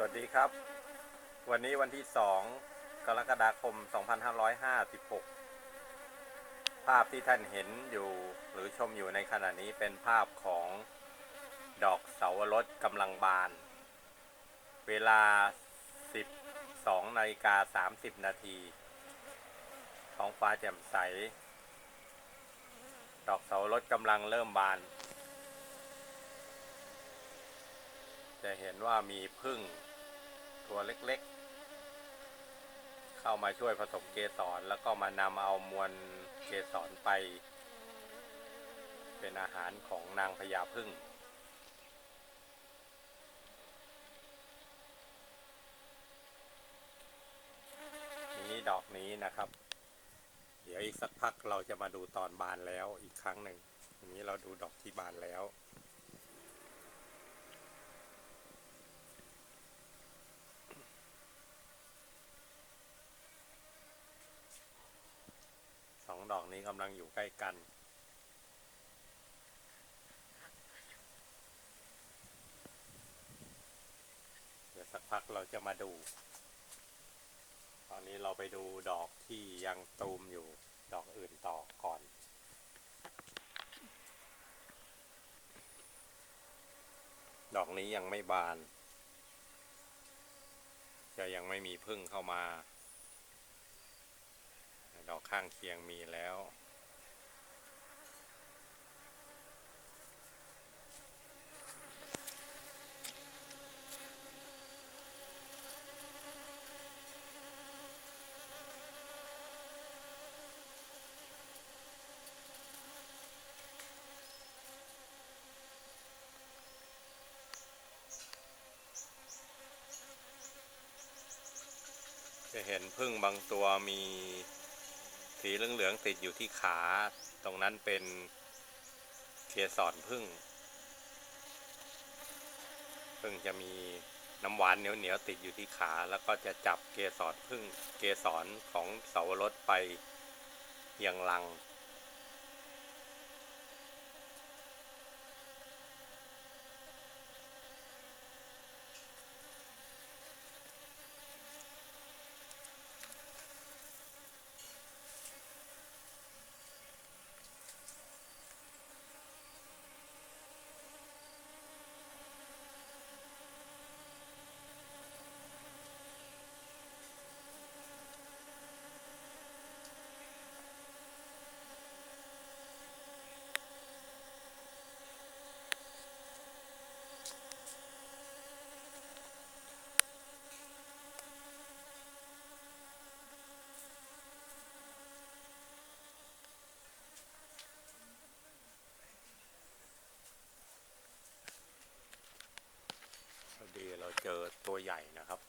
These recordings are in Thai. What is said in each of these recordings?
สวัสดีครับ วันนี้วันที่ 2 กรกฎาคม 2556 ภาพที่ท่านเห็นอยู่หรือชมอยู่ในขณะนี้เป็นภาพของดอกเสาวรสกำลังบาน เวลา 12นาฬิกา30 นาทีท้องฟ้าแจ่มใส ดอกเสาวรสกำลังเริ่มบานจะเห็นว่ามีพึ่ง ตัวเล็กๆ เข้ามาช่วยผสมเกสรแล้วก็มานำเอามวลเกสรไป เป็นอาหารของนางพญาพึ่งนี้ดอกนี้นะครับ เดี๋ยวอีกสักพักเราจะมาดูตอนบานแล้วอีกครั้งหนึ่งทีนี้เราดูดอกที่บานแล้ว ดอกนี้กำลังอยู่ใกล้กัน เดี๋ยวสักพักเราจะมาดู ตอนนี้เราไปดูดอกที่ยังตูมอยู่ดอกอื่นต่อก่อนดอกนี้ยังไม่บาน จะยังไม่มีพึ่งเข้ามา ดอกข้างเคียงมีแล้ว จะเห็นพึ่งบางตัวมี สีเหลืองๆติดอยู่ที่ขา ตรงนั้นเป็นเกสรพึ่ง พึ่งจะมีน้ำหวานเหนียวๆติดอยู่ที่ขา แล้วก็จะจับเกสรพึ่ง เกสรของเสาวรสไปยังลัง จอตัวใหญ่นะครับ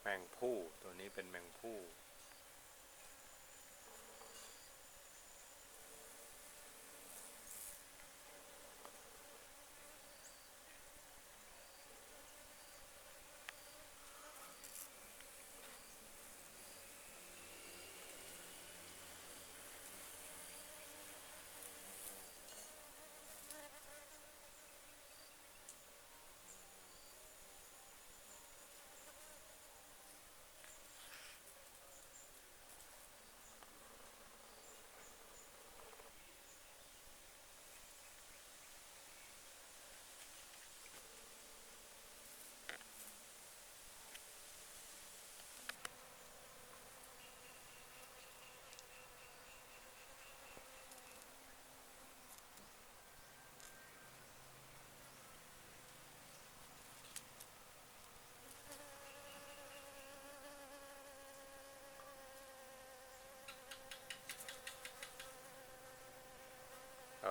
แมงผู้ตัวนี้เป็นแมงผู้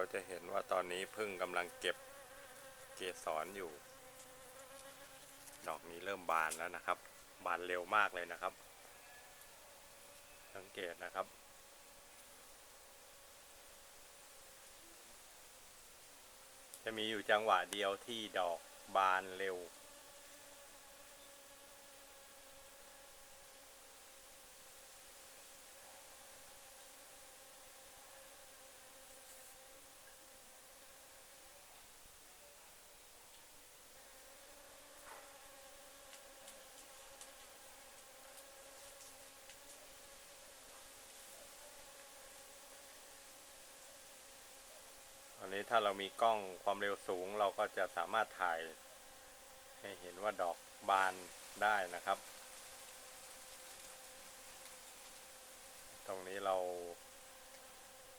เราจะเห็นว่าตอนนี้พึ่งกำลังเก็บเกสรอยู่ ดอกนี้เริ่มบานแล้วนะครับ บานเร็วมากเลยนะครับ สังเกตนะครับ จะมีอยู่จังหวะเดียวที่ดอกบานเร็ว นี้ ถ้าเรามีกล้องความเร็วสูง เราก็จะสามารถถ่าย ให้เห็นว่าดอกบานได้นะครับ ตรงนี้เรา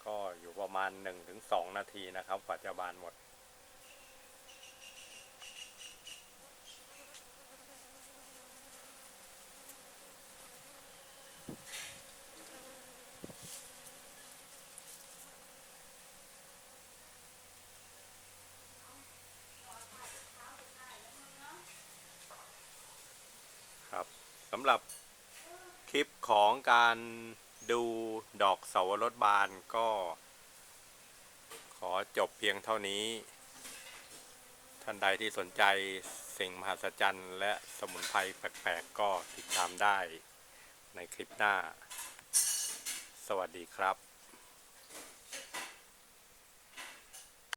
ก็อยู่ประมาณ 1-2 นาทีนะครับกว่าจะบานหมด ครับสำหรับคลิปของการดูดอกเสาวรสบานก็ ขอจบเพียงเท่านี้ ท่านใดที่สนใจสิ่งมหัศจรรย์ และสมุนไพรแปลกๆ ก็ติดตามได้ในคลิปหน้า สวัสดีครับ